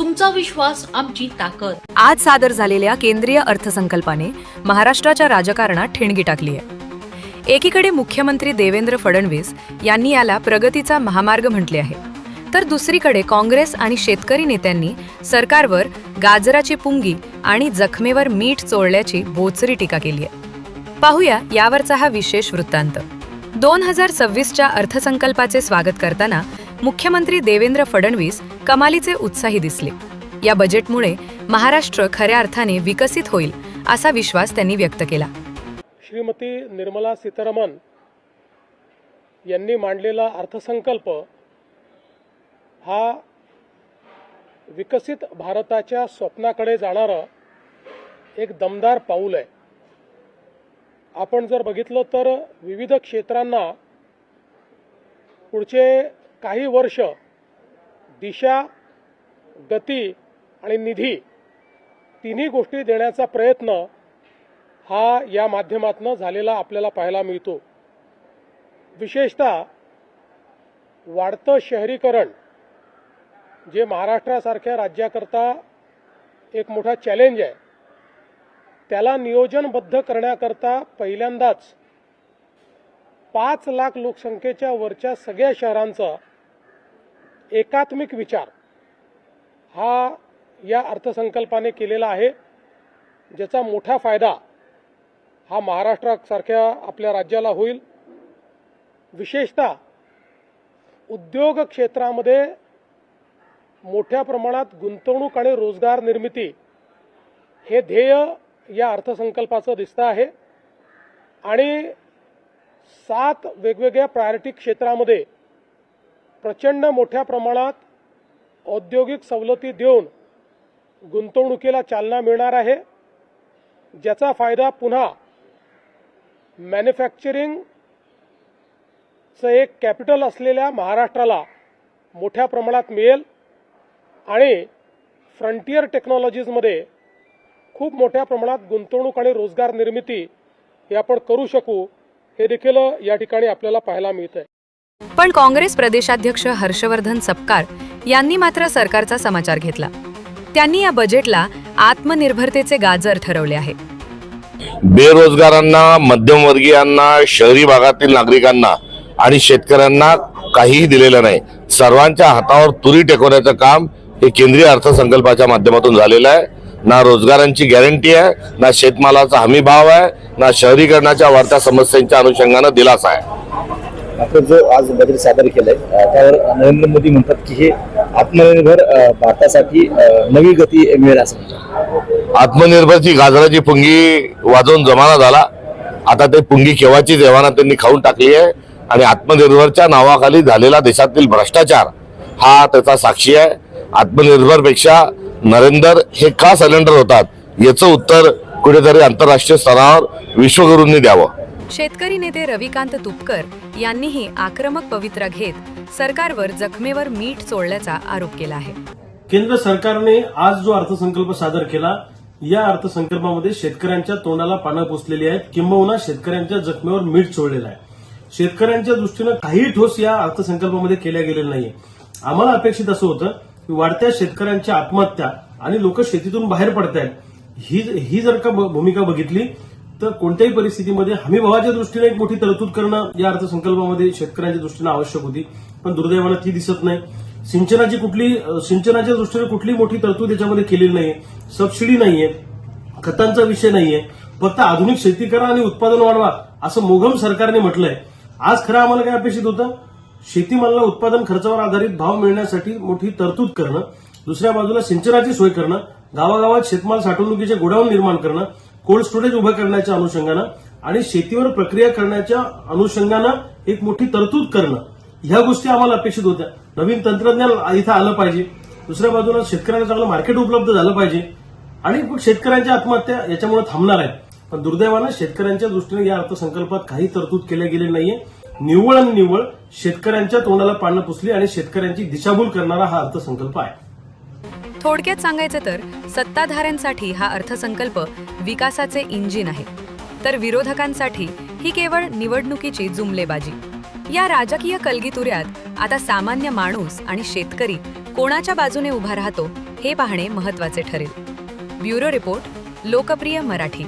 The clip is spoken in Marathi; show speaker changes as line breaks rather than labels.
तुमचा विश्वास आमची ताकद.
आज सादर झालेल्या केंद्रीय अर्थसंकल्पाने महाराष्ट्राच्या राजकारणात ठिणगी टाकली आहे. एकीकडे मुख्यमंत्री देवेंद्र फडणवीस यांनी याला प्रगतीचा महामार्ग म्हटले आहे. तर दुसरीकडे काँग्रेस आणि शेतकरी नेत्यांनी सरकारवर गाजराची पुंगी आणि जखमेवर मीठ चोळल्याची बोचरी टीका केली आहे. पाहूया यावरचा हा विशेष वृत्तांत. दोन हजार सव्वीसच्या अर्थसंकल्पाचे स्वागत करताना मुख्यमंत्री देवेंद्र फडणवीस कमालीचे उत्साही दिसले. या बजेटमुळे महाराष्ट्र खऱ्या अर्थाने विकसित होईल असा विश्वास त्यांनी व्यक्त केला.
श्रीमती निर्मला सीतारामन यांनी मांडलेला अर्थसंकल्प हा विकसित भारताच्या स्वप्नाकडे जाणारं एक दमदार पाऊल आहे. आपण जर बघितलं तर विविध क्षेत्रांना पुढचे काही वर्ष दिशा गती आणि निधी तिन्ही गोष्टी देण्याचा प्रयत्न हा या माध्यमातनं झालेला आपल्याला पाहायला मिळतो. विशेषतः वाढतं शहरीकरण जे महाराष्ट्रासारख्या राज्याकरता एक मोठा चॅलेंज आहे त्याला नियोजनबद्ध करण्याकरता पहिल्यांदाच पाच लाख लोकसंख्येच्या वरच्या सगळ्या शहरांचा एकात्मिक विचार हा या अर्थसंकल्पाने केलेला आहे ज्याचा मोठा फायदा हा महाराष्ट्रासारख्या आपल्या राज्याला होईल. विशेषतः उद्योग क्षेत्रामध्ये मोठ्या प्रमाणात गुंतवणूक आणि रोजगार निर्मिती हे ध्येय या अर्थसंकल्पाचं दिसतं आहे. आणि सात वेगवेगळ्या प्रायोरिटी क्षेत्रामध्ये प्रचंड मोठ्या प्रमाणात औद्योगिक सवलती देऊन गुंतवणुकीला चालना मिळणार आहे. ज्याचा फायदा पुन्हा मॅन्युफॅक्चरिंगचं एक कॅपिटल असलेल्या महाराष्ट्राला मोठ्या प्रमाणात मिळेल आणि फ्रंटियर टेक्नॉलॉजीजमध्ये खूप मोठ्या प्रमाणात गुंतवणूक आणि रोजगार निर्मिती हे आपण करू शकू हे देखील या ठिकाणी आपल्याला पाहायला मिळत आहे
पण काँग्रेस प्रदेशाध्यक्ष हर्षवर्धन सपकाळ यांनी मात्र सरकारचा समाचार घेतला. त्यांनी या बजेटला आत्मनिर्भरतेचे गाजर ठरवले आहे.
बेरोजगारांना मध्यमवर्गीयांना शहरी भागातील नागरिकांना आणि शेतकऱ्यांना काहीही दिलेलं नाही. सर्वांच्या हातावर तुरी टेकवण्याचं काम हे केंद्रीय अर्थसंकल्पाच्या माध्यमातून झालेलं आहे. ना रोजगारांची गॅरंटी आहे ना शेतमालाचा हमी भाव आहे ना शहरीकरणाच्या वाढत्या समस्यांच्या अनुषंगानं दिलासा आहे.
आपण जो आज बजेट सादर केलंय त्यावर नरेंद्र मोदी म्हणतात की हे आत्मनिर्भर भारतासाठी नवी गती मिळेल असं म्हणतात.
आत्मनिर्भरची गाजराची पुंगी वाजवून जमाना झाला. आता ते पुंगी केव्हाची देवाना त्यांनी खाऊन टाकली आहे? आणि आत्मनिर्भरच्या नावाखाली झालेला देशातील भ्रष्टाचार हा त्याचा साक्षी आहे. आत्मनिर्भरपेक्षा नरेंद्र हे का सिलेंडर होतात? याचं उत्तर कुठेतरी आंतरराष्ट्रीय स्तरावर विश्वगुरूंनी द्यावं.
शेतकरी नेते रविकांत तुपकर यांनीही आक्रमक पवित्रा घेत सरकारवर जखमेवर मीठ चोळल्याचा आरोप केला आहे.
केंद्र सरकारने आज जो अर्थसंकल्प सादर केला या अर्थसंकल्पामध्ये शेतकऱ्यांच्या तोंडाला पानं पुसलेली आहेत. किंबहुना शेतकऱ्यांच्या जखमेवर मीठ चोळलेलं आहे. शेतकऱ्यांच्या दृष्टीनं काही ठोस या अर्थसंकल्पामध्ये केल्या गेलेलं नाहीये. आम्हाला अपेक्षित असं होतं की वाढत्या शेतकऱ्यांच्या आत्महत्या आणि लोक शेतीतून बाहेर पडतायत ही ही जर का भूमिका बघितली तर कोणत्याही परिस्थितीमध्ये हमीभावाच्या दृष्टीने एक मोठी तरतूद करणं या अर्थसंकल्पामध्ये शेतकऱ्यांच्या दृष्टीने आवश्यक होती. पण दुर्दैवानं ती दिसत नाही. सिंचनाची कुठली सिंचनाच्या दृष्टीने कुठली मोठी तरतूद याच्यामध्ये केलेली नाहीये. सबसिडी नाहीये. खतांचा विषय नाहीये. फक्त आधुनिक शेती करा आणि उत्पादन वाढवा असं मोघम सरकारने म्हटलंय. आज खरं आम्हाला काय अपेक्षित होतं? शेतीमालाला उत्पादन खर्चावर आधारित भाव मिळण्यासाठी मोठी तरतूद करणं. दुसऱ्या बाजूला सिंचनाची सोय करणं. गावागावात शेतमाल साठवणुकीचे गोडाऊन निर्माण करणं. कोल्ड स्टोरेज उभं करण्याच्या अनुषंगानं आणि शेतीवर प्रक्रिया करण्याच्या अनुषंगानं एक मोठी तरतूद करणं ह्या गोष्टी आम्हाला अपेक्षित होत्या. नवीन तंत्रज्ञान इथं आलं पाहिजे. दुसऱ्या बाजूला शेतकऱ्यांना चांगलं मार्केट उपलब्ध झालं पाहिजे. आणि मग शेतकऱ्यांच्या आत्महत्या याच्यामुळे थांबणार आहेत. पण दुर्दैवानं शेतकऱ्यांच्या दृष्टीने या अर्थसंकल्पात काही तरतूद केल्या गेली नाहीये. निव्वळ आणि निव्वळ शेतकऱ्यांच्या तोंडाला पानं पुसली आणि शेतकऱ्यांची दिशाभूल करणारा हा अर्थसंकल्प आहे.
थोडक्यात सांगायचं तर सत्ताधाऱ्यांसाठी हा अर्थसंकल्प विकासाचे इंजिन आहे. तर विरोधकांसाठी ही केवळ निवडणुकीची जुमलेबाजी. या राजकीय कलगीतुऱ्यात आता सामान्य माणूस आणि शेतकरी कोणाच्या बाजूने उभा राहतो हे पाहणे महत्त्वाचे ठरेल. ब्युरो रिपोर्ट लोकप्रिय मराठी.